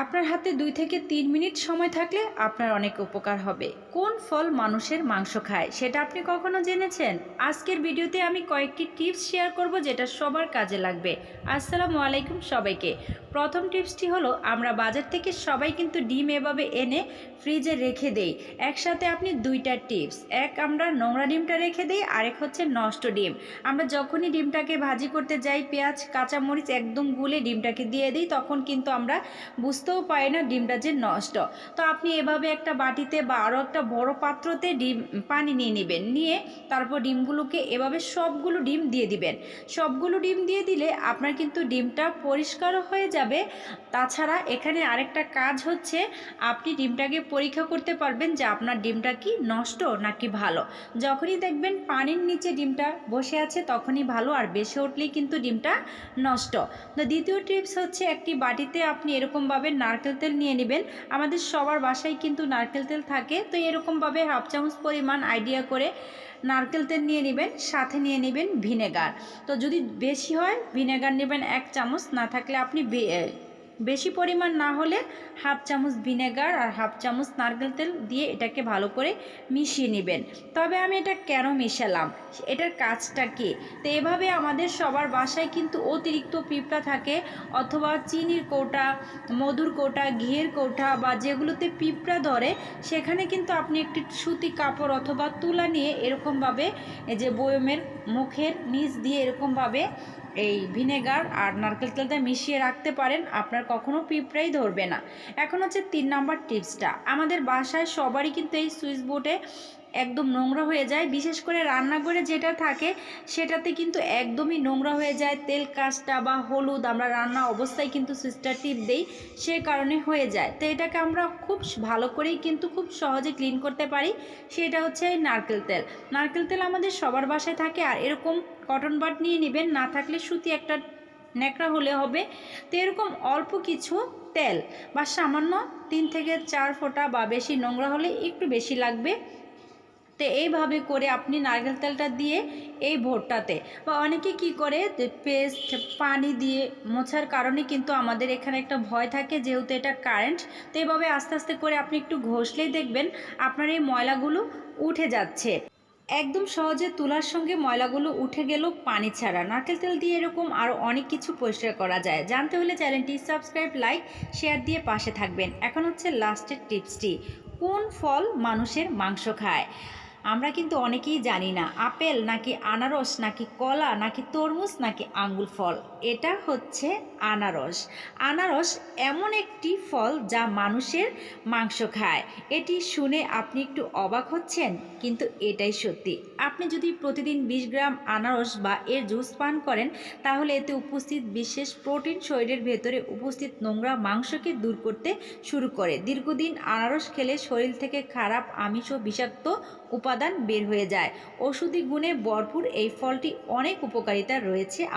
আপনার হাতে দুই থেকে তিন মিনিট সময় থাকলে আপনার অনেক উপকার হবে। কোন ফল মানুষের মাংস খায়, সেটা আপনি কখনো জেনেছেন? আজকের ভিডিওতে আমি কয়েকটি টিপস শেয়ার করব যেটা সবার কাজে লাগবে। আসসালামু আলাইকুম সবাইকে। প্রথম টিপসটি হলো, আমরা বাজার থেকে সবাই কিন্তু ডিম এভাবে এনে ফ্রিজে রেখে দেই। একসাথে আপনি দুইটা টিপস। এক, আমরা নোংরা ডিমটা রেখে দিই। আরেক হচ্ছে নষ্ট ডিম। আমরা যখনই ডিমটাকে ভাজি করতে যাই, পেঁয়াজ, কাঁচামরিচ একদম গুলে ডিমটাকে দিয়ে দিই, তখন কিন্তু আমরা বুঝতেও পারি না ডিমটা যে নষ্ট। তো আপনি এভাবে একটা বাটিতে বা আরও একটা বড় পাত্রতে ডিম, পানি নিয়ে নেবেন। নিয়ে তারপর ডিমগুলোকে এভাবে সবগুলো ডিম দিয়ে দিবেন। সবগুলো ডিম দিয়ে দিলে আপনার কিন্তু ডিমটা পরিষ্কারও হয়ে যাবে। তাছাড়া এখানে আরেকটা কাজ হচ্ছে, আপনি ডিমটাকে পরীক্ষা করতে পারবেন যে আপনার ডিমটা কি নষ্ট নাকি ভালো। যখনই দেখবেন পানির নিচে ডিমটা বসে আছে, তখনই ভালো আর বেশি উঠলেই কিন্তু ডিমটা নষ্ট। দ্বিতীয় টিপস হচ্ছে একটি বাটিতে আপনি এরকমভাবে নারকেল তেল নিয়ে নেবেন। আমাদের সবার বাসায় কিন্তু নারকেল তেল থাকে। তো এরকমভাবে হাফ চামচ পরিমাণ আইডিয়া করে নারকেল তেল নিয়ে নেবেন। সাথে নিয়ে নেবেন ভিনেগার। তো যদি বেশি হয়, ভিনেগার নেবেন এক চামচ। না থাকলে আপনি বেশি পরিমাণ না হলে হাফ চামচ ভিনেগার আর হাফ চামচ নারকেল তেল দিয়ে এটাকে ভালো করে মিশিয়ে নেবেন। তবে আমি এটা কেন মিশালাম? এটার কাজটা কি? তো এভাবে আমাদের সবার বাসায় কিন্তু অতিরিক্ত পিঁপড়া থাকে অথবা চিনির কৌটা, মধুর কৌটা, ঘিয়ের কৌটা বা যেগুলোতে পিঁপড়া ধরে, সেখানে কিন্তু আপনি একটি সুতি কাপড় অথবা তুলা নিয়ে এরকমভাবে যে বয়মের মুখের নিচ দিয়ে এরকমভাবে এই ভিনেগার আর নারকেল তেলটা মিশিয়ে রাখতে পারেন, আপনার কখনো পিঁপড়াই ধরবে না। এখন হচ্ছে তিন নাম্বার টিপসটা। আমাদের বাসায় সবারই কিন্তু এই সুইচ বোর্ডে একদম নোংরা হয়ে যায়। বিশেষ করে রান্নাঘরে যেটা থাকে, সেটাতে কিন্তু একদমই নোংরা হয়ে যায়। তেল কাজটা বা হলুদ আমরা রান্না অবস্থায় কিন্তু সুইচটা টিপ দেই, সে কারণে হয়ে যায়। তো এটাকে আমরা খুব ভালো করেই কিন্তু খুব সহজে ক্লিন করতে পারি। সেটা হচ্ছে নারকেল তেল। নারকেল তেল আমাদের সবার বাসায় থাকে আর এরকম কটন বাট নিয়ে নেবেন, না থাকলে সুতি একটা ন্যাকড়া হলে হবে। তো এরকম অল্প কিছু তেল বা সামান্য তিন থেকে চার ফোঁটা বা বেশি নোংরা হলে একটু বেশি লাগবে। তো এইভাবে করে আপনি নারকেল তেলটা দিয়ে এই ভোটটাতে বা অনেকে কি করে পেস্ট, পানি দিয়ে মোছার কারণে কিন্তু আমাদের এখানে একটা ভয় থাকে যেহেতু এটা কারেন্ট। তো এইভাবে আস্তে আস্তে করে আপনি একটু ঘষলেই দেখবেন আপনার এই ময়লাগুলো উঠে যাচ্ছে। একদম সহজে তুলার সঙ্গে ময়লাগুলো উঠে গেল পানি ছাড়া। নারকেল তেল দিয়ে এরকম আরও অনেক কিছু পরিষ্কার করা যায়। জানতে হলে চ্যানেলটি সাবস্ক্রাইব, লাইক, শেয়ার দিয়ে পাশে থাকবেন। এখন হচ্ছে লাস্টের টিপসটি, কোন ফল মানুষের মাংস খায়? আমরা কিন্তু অনেকেই জানি না, আপেল নাকি আনারস, নাকি কলা, নাকি তরমুজ, নাকি আঙ্গুল ফল। এটা হচ্ছে আনারস। আনারস এমন একটি ফল যা মানুষের মাংস খায়। এটি শুনে আপনি একটু অবাক হচ্ছেন, কিন্তু এটাই সত্যি। আপনি যদি প্রতিদিন বিশ গ্রাম আনারস বা এর জুস পান করেন, তাহলে এতে উপস্থিত বিশেষ প্রোটিন শরীরের ভেতরে উপস্থিত নোংরা মাংসকে দূর করতে শুরু করে। দীর্ঘদিন আনারস খেলে শরীর থেকে খারাপ, আমিষ ও বিষাক্ত উপাদান বের হয়ে যায়। ওষুধি গুণে ভরপুর এই ফলটি অনেক উপকারিতা রয়েছে